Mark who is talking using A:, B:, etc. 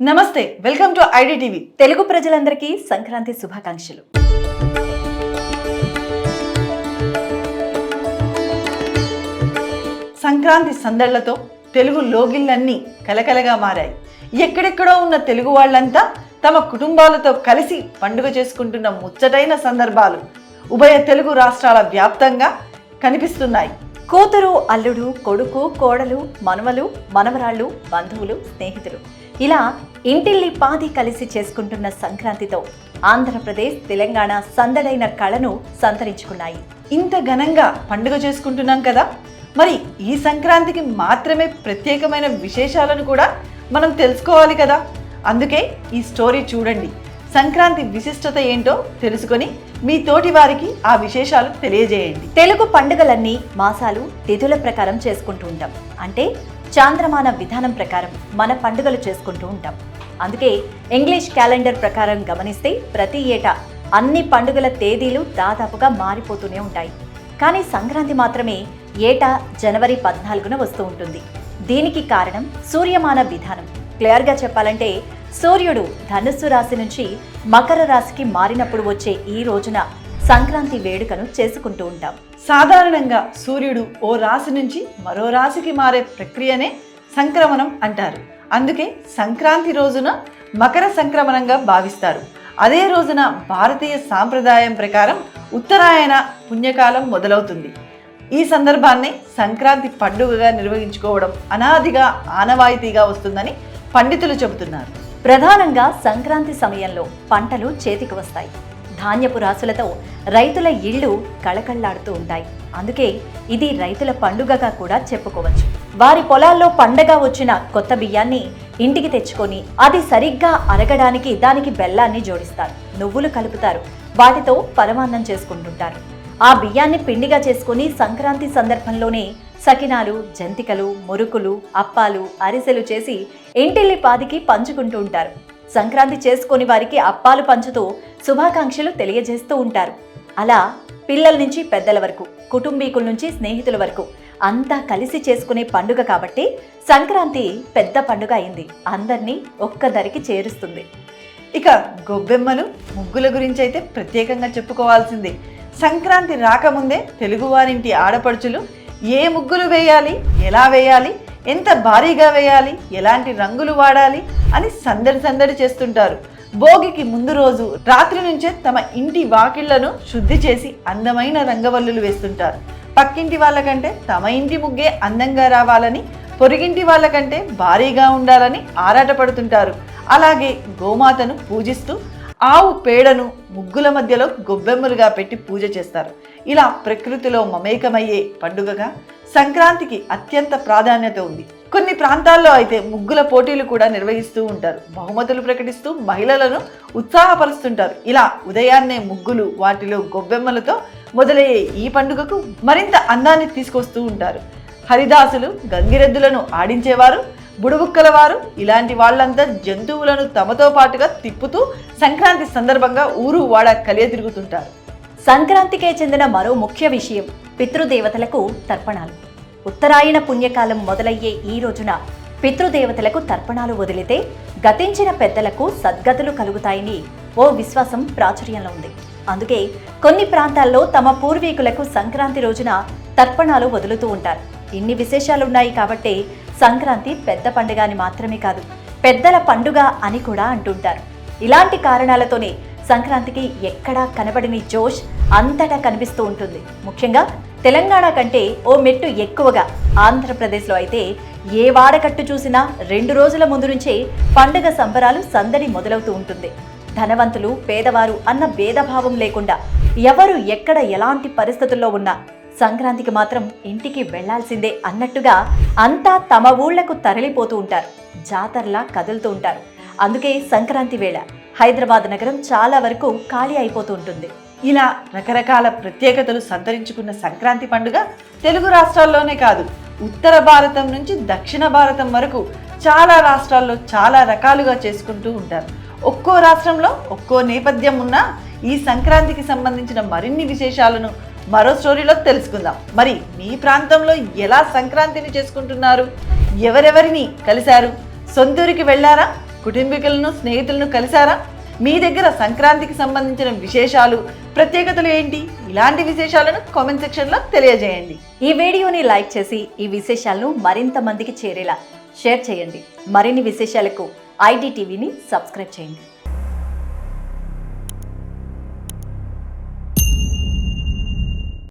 A: నమస్తే welcome to ID TV
B: Telugu ప్రజలందరికీ సంక్రాంతి శుభాకాంక్షలు.
A: సంక్రాంతి సందళ్ళతో తెలుగు లోగిళ్ళన్నీ కలకలగా మారాయి. ఎక్కడెక్కడో ఉన్న తెలుగు వాళ్ళంతా తమ కుటుంబాలతో కలిసి పండుగ చేసుకుంటున్న ముచ్చటైన సందర్భాలు ఉభయ తెలుగు రాష్ట్రాల వ్యాప్తంగా కనిపిస్తున్నాయి.
B: కూతురు అల్లుడు కొడుకు కోడలు మనవలు మనవరాళ్ళు బంధువులు స్నేహితులు. ఇలా ఇంటిల్లి పాది కలిసి చేసుకుంటున్న సంక్రాంతితో ఆంధ్రప్రదేశ్ తెలంగాణ సందడైన కళను సంతరించుకున్నాయి.
A: ఇంత ఘనంగా పండుగ చేసుకుంటున్నాం కదా? మరి ఈ సంక్రాంతికి మాత్రమే ప్రత్యేకమైన విశేషాలను కూడా మనం తెలుసుకోవాలి కదా? అందుకే ఈ స్టోరీ చూడండి. సంక్రాంతి విశిష్టత ఏంటో తెలుసుకొని మీ తోటి వారికి ఆ విశేషాలు తెలియజేయండి.
B: తెలుగు పండుగలన్నీ మాసాలు తిథుల ప్రకారం చేసుకుంటూ ఉంటాం. అంటే చాంద్రమాన విధానం ప్రకారం మన పండుగలు చేసుకుంటూ ఉంటాం. అందుకే ఇంగ్లీష్ క్యాలెండర్ ప్రకారం గమనిస్తే ప్రతి ఏటా అన్ని పండుగల తేదీలు దాదాపుగా మారిపోతూనే ఉంటాయి. కానీ సంక్రాంతి మాత్రమే ఏటా జనవరి పద్నాలుగున వస్తూ ఉంటుంది. దీనికి కారణం సూర్యమాన విధానం. క్లియర్గా చెప్పాలంటే సూర్యుడు ధనుస్సు రాశి నుంచి మకర రాశికి మారినప్పుడు వచ్చే ఈ రోజున సంక్రాంతి వేడుకను చేసుకుంటూ ఉంటాం.
A: సాధారణంగా సూర్యుడు ఓ రాశి నుంచి మరో రాశికి మారే ప్రక్రియనే సంక్రమణం అంటారు. అందుకే సంక్రాంతి రోజున మకర సంక్రమణంగా భావిస్తారు. అదే రోజున భారతీయ సాంప్రదాయం ప్రకారం ఉత్తరాయణ పుణ్యకాలం మొదలవుతుంది. ఈ సందర్భాన్ని సంక్రాంతి పండుగగా నిర్వహించుకోవడం అనాదిగా ఆనవాయితీగా వస్తుందని పండితులు చెబుతున్నారు.
B: ప్రధానంగా సంక్రాంతి సమయంలో పంటలు చేతికి వస్తాయి. ధాన్యపు రాసులతో రైతుల ఇళ్ళు కళకళ్ళాడుతూ ఉంటాయి. అందుకే ఇది రైతుల పండుగగా కూడా చెప్పుకోవచ్చు. వారి పొలాల్లో పండగ వచ్చిన కొత్త బియ్యాన్ని ఇంటికి తెచ్చుకొని అది సరిగ్గా అరగడానికి దానికి బెల్లాన్ని జోడిస్తారు. నువ్వులు కలుపుతారు. వాటితో పరమాన్నం చేసుకుంటుంటారు. ఆ బియ్యాన్ని పిండిగా చేసుకుని సంక్రాంతి సందర్భంలోనే సకినాలు జంతికలు మురుకులు అప్పాలు అరిసెలు చేసి ఇంటిల్లి పాదికి పంచుకుంటూ ఉంటారు. సంక్రాంతి చేసుకుని వారికి అప్పాలు పంచుతూ శుభాకాంక్షలు తెలియజేస్తూ ఉంటారు. అలా పిల్లల నుంచి పెద్దల వరకు కుటుంబీకుల నుంచి స్నేహితుల వరకు అంతా కలిసి చేసుకునే పండుగ కాబట్టి సంక్రాంతి పెద్ద పండుగ అయింది. అందరినీ ఒక్కదరికి చేరుస్తుంది.
A: ఇక గొబ్బెమ్మలు ముగ్గుల గురించి అయితే ప్రత్యేకంగా చెప్పుకోవాల్సిందే. సంక్రాంతి రాకముందే తెలుగువారింటి ఆడపడుచులు ఏ ముగ్గులు వేయాలి ఎలా వేయాలి ఎంత భారీగా వేయాలి? ఎలాంటి రంగులు వాడాలి? అని సందడి సందడి చేస్తుంటారు. భోగికి ముందు రోజు రాత్రి నుంచే తమ ఇంటి వాకిళ్ళను శుద్ధి చేసి అందమైన రంగవల్లులు వేస్తుంటారు. పక్కింటి వాళ్ళకంటే తమ ఇంటి ముగ్గే అందంగా రావాలని పొరిగింటి వాళ్ళకంటే భారీగా ఉండాలని ఆరాటపడుతుంటారు. అలాగే గోమాతను పూజిస్తూ ఆవు పేడను ముగ్గుల మధ్యలో గొబ్బెమ్మలుగా పెట్టి పూజ చేస్తారు. ఇలా ప్రకృతిలో మమేకమయ్యే పండుగగా సంక్రాంతికి అత్యంత ప్రాధాన్యత ఉంది. కొన్ని ప్రాంతాల్లో అయితే ముగ్గుల పోటీలు కూడా నిర్వహిస్తూ ఉంటారు. బహుమతులు ప్రకటిస్తూ మహిళలను ఉత్సాహపరుస్తుంటారు. ఇలా ఉదయాన్నే ముగ్గులు వాటిలో గొబ్బెమ్మలతో మొదలయ్యే ఈ పండుగకు మరింత అందాన్ని తీసుకొస్తూ ఉంటారు. హరిదాసులు గంగిరెద్దులను ఆడించేవారు బుడుబుక్కల వారు ఇలాంటి వాళ్ళంతా జంతువులను తమతో పాటుగా తిప్పుతూ సంక్రాంతి సందర్భంగా ఊరు వాడ కలియ తిరుగుతుంటారు.
B: సంక్రాంతికే చెందిన మరో ముఖ్య విషయం పితృదేవతలకు తర్పణాలు. ఉత్తరాయణ పుణ్యకాలం మొదలయ్యే ఈ రోజున పితృదేవతలకు తర్పణాలు వదిలితే గతించిన పెద్దలకు సద్గతులు కలుగుతాయని ఓ విశ్వాసం ప్రాచుర్యంలో ఉంది. అందుకే కొన్ని ప్రాంతాల్లో తమ పూర్వీకులకు సంక్రాంతి రోజున తర్పణాలు వదులుతూ ఉంటారు. ఇన్ని విశేషాలున్నాయి కాబట్టే సంక్రాంతి పెద్ద పండుగ అని మాత్రమే కాదు పెద్దల పండుగ అని కూడా అంటుంటారు. ఇలాంటి కారణాలతోనే సంక్రాంతికి ఎక్కడా కనబడని జోష్ అంతటా కనిపిస్తూ ఉంటుంది. ముఖ్యంగా తెలంగాణ కంటే ఓ మెట్టు ఎక్కువగా ఆంధ్రప్రదేశ్లో అయితే ఏ వాడకట్టు చూసినా రెండు రోజుల ముందు నుంచే పండుగ సంబరాలు సందడి మొదలవుతూ ఉంటుంది. ధనవంతులు పేదవారు అన్న భేదభావం లేకుండా ఎవరు ఎక్కడ ఎలాంటి పరిస్థితుల్లో ఉన్నా సంక్రాంతికి మాత్రం ఇంటికి వెళ్ళాల్సిందే అన్నట్టుగా అంతా తమ ఊళ్ళకు తరలిపోతూ ఉంటారు. జాతరలా కదులుతూ ఉంటారు. అందుకే సంక్రాంతి వేళ హైదరాబాద్ నగరం చాలా వరకు ఖాళీ అయిపోతూ ఉంటుంది.
A: ఇలా రకరకాల ప్రత్యేకతలు సంతరించుకున్న సంక్రాంతి పండుగ తెలుగు రాష్ట్రాల్లోనే కాదు ఉత్తర భారతం నుంచి దక్షిణ భారతం వరకు చాలా రాష్ట్రాల్లో చాలా రకాలుగా చేసుకుంటూ ఉంటారు. ఒక్కో రాష్ట్రంలో ఒక్కో నేపథ్యం ఉన్న ఈ సంక్రాంతికి సంబంధించిన మరిన్ని విశేషాలను మరో స్టోరీలో తెలుసుకుందాం. మరి మీ ప్రాంతంలో ఎలా సంక్రాంతిని చేసుకుంటున్నారు? ఎవరెవరిని కలిశారు? సొంతూరికి వెళ్ళారా కుటుంబీకులను స్నేహితులను కలిసారా మీ దగ్గర సంక్రాంతికి సంబంధించిన విశేషాలు ప్రత్యేకతలు ఏంటి? ఇలాంటి విశేషాలను కామెంట్ సెక్షన్లో తెలియజేయండి.
B: ఈ వీడియోని లైక్ చేసి ఈ విశేషాలను మరింత మందికి చేరేలా షేర్ చేయండి. మరిన్ని విశేషాలకు ఐడి టీవీని సబ్స్క్రైబ్ చేయండి.